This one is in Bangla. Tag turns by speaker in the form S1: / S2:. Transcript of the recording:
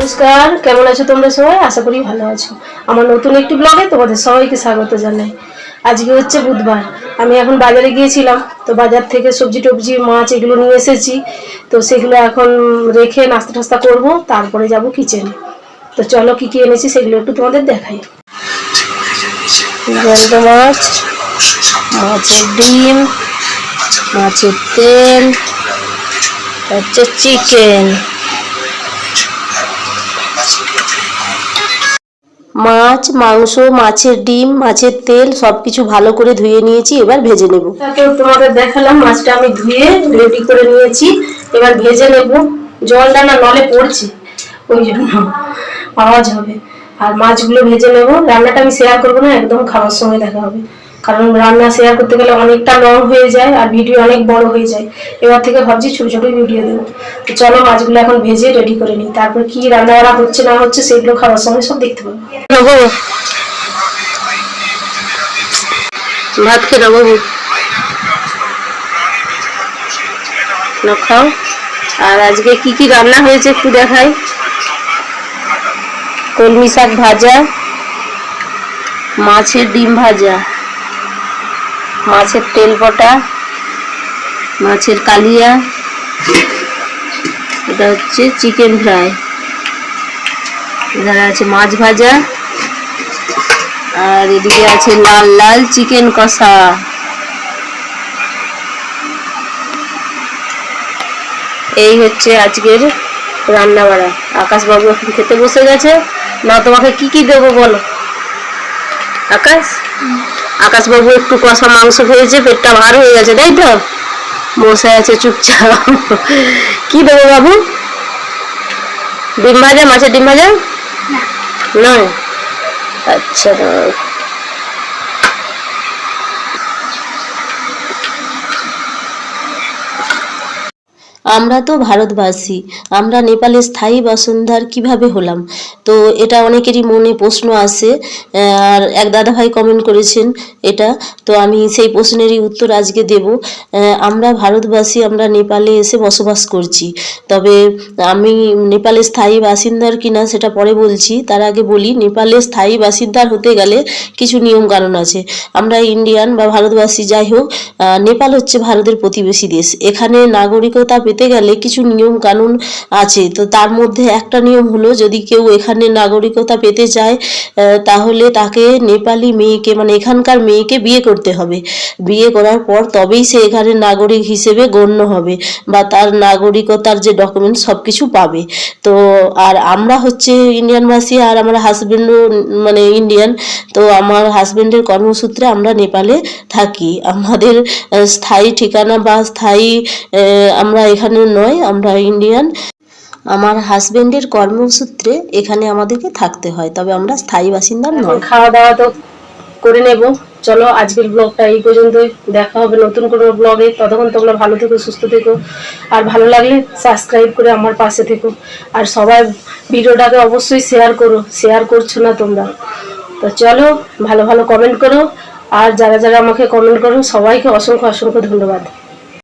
S1: নমস্কার, কেমন আছো তোমরা সবাই? আশা করি ভালো আছো। আমার নতুন একটি ব্লগে তোমাদের সবাইকে স্বাগত জানাই। আজকে হচ্ছে বুধবার। আমি এখন বাজারে গিয়েছিলাম, তো বাজার থেকে সবজি টবজি, মাছ এগুলো নিয়ে এসেছি। তো সেগুলো এখন রেখে নাস্তা টাস্তা করব, তারপরে যাব কিচেনে তো চলো কি কি এনেছি সেগুলো একটু তোমাদের দেখাই। মাছ, মাছের ডিম, মাছের তেল হচ্ছে চিকেন মাছ, মাংস, মাছের ডিম, মাছের তেল সব কিছু ভালো করে ধুয়ে নিয়েছি, এবার ভেজে নেব। তোমাদের দেখালাম মাছটা আমি ধুয়ে রেডি করে নিয়েছি। এবার ভেজে নেব। জলটা না নলে পড়ছে। ওই জন্য আওয়াজ হবে। আর মাছগুলো ভেজে নেব। রান্নাটা আমি শেয়ার করব না, একদম খাওয়ার সময় দেখা হবে। কারণ রান্না শেয়ার করতে গেলে অনেকটা লং হয়ে যায় আর ভিডিও অনেক বড় হয়ে যায়। এবার থেকে ভাবছি ছোট ছোট ভিডিও দেবো। তো চলো মাছগুলো এখন ভেজে রেডি করে নিই। তারপর কি রান্না বান্না হচ্ছে না হচ্ছে সেগুলো খাওয়ার সময় সব দেখতে পাবো। ভাত খেয়ে নেব। না খাও। আর আজকে কি কি রান্না হয়েছে একটু দেখাই। কলমি শাক ভাজা, মাছের ডিম ভাজা। মাছের তেল পটা মাছের কালিয়া, এটা হচ্ছে চিকেন ফ্রাই এখানে আছে মাছ ভাজা, আর এদিকে আছে লাল লাল চিকেন কষা। এই হচ্ছে আজকের রান্না বাড়া আকাশবাবু এখন খেতে বসে গেছে। না তোমাকে কি কি দেবো বলো? আকাশ? আকাশবাবু একটু কষা মাংস খেয়েছে পেটটা ভার হয়ে গেছে তাই তো? বসে আছে চুপচাপ। কি দেবো বাবু? ডিম ভাজা মাছের ডিম ভাজা? নয়? আচ্ছা আমরা তো ভারতবাসী, আমরা নেপালের স্থায়ী বাসিন্দার কীভাবে হলাম? তো এটা অনেকেরই মনে প্রশ্ন আসে আর এক দাদা ভাই কমেন্ট করেছেন এটা, তো আমি সেই প্রশ্নেরই উত্তর আজকে দেব। আমরা ভারতবাসী, আমরা নেপালে এসে বসবাস করছি। তবে আমি নেপালের স্থায়ী বাসিন্দার কিনা সেটা পরে বলছি, তার আগে বলি নেপালের স্থায়ী বাসিন্দার হতে গেলে কিছু নিয়ম কানুন আছে। আমরা ইন্ডিয়ান বা ভারতবাসী যাই হোক নেপাল হচ্ছে ভারতের প্রতিবেশী দেশ। এখানে নাগরিকতা পেতে গেলে কিছু নিয়ম কানুন আছে। তো তার মধ্যে একটা নিয়ম হলো, যদি কেউ এখানে নাগরিকতা পেতে চায় তাহলে তাকে নেপালি মেয়েকে মানে এখানকার মেয়েকে বিয়ে করতে হবে। বিয়ে করার পর তবেই সে এখানে নাগরিক হিসেবে গণ্য হবে বা তার নাগরিকতার যে ডকুমেন্ট সব কিছু পাবে। তো আর আমরা হচ্ছে ইন্ডিয়ানবাসী আর আমার হাজবেন্ডও মানে ইন্ডিয়ান তো আমার হাজবেন্ডের কর্মসূত্রে আমরা নেপালে থাকি। আমাদের স্থায়ী ঠিকানা বা স্থায়ী আমরা আমরা এখানে নয় আমরা ইন্ডিয়ান আমার হাজবেন্ডের কর্মসূত্রে এখানে আমাদেরকে থাকতে হয় তবে আমরা স্থায়ী বাসিন্দা নয় খাওয়া দাওয়া তো করে নেব। চলো আজকের ব্লগটা এই পর্যন্তই। দেখা হবে নতুন কোনো ব্লগে ততক্ষণ তোমরা ভালো থেকো সুস্থ থেকো। আর ভালো লাগলে সাবস্ক্রাইব করে আমার পাশে থেকো। আর সবাই ভিডিওটাকে অবশ্যই শেয়ার করো। শেয়ার করছ না তোমরা? তো চলো ভালো ভালো কমেন্ট করো। আর যারা যারা আমাকে কমেন্ট করো সবাইকে অসংখ্য অসংখ্য ধন্যবাদ।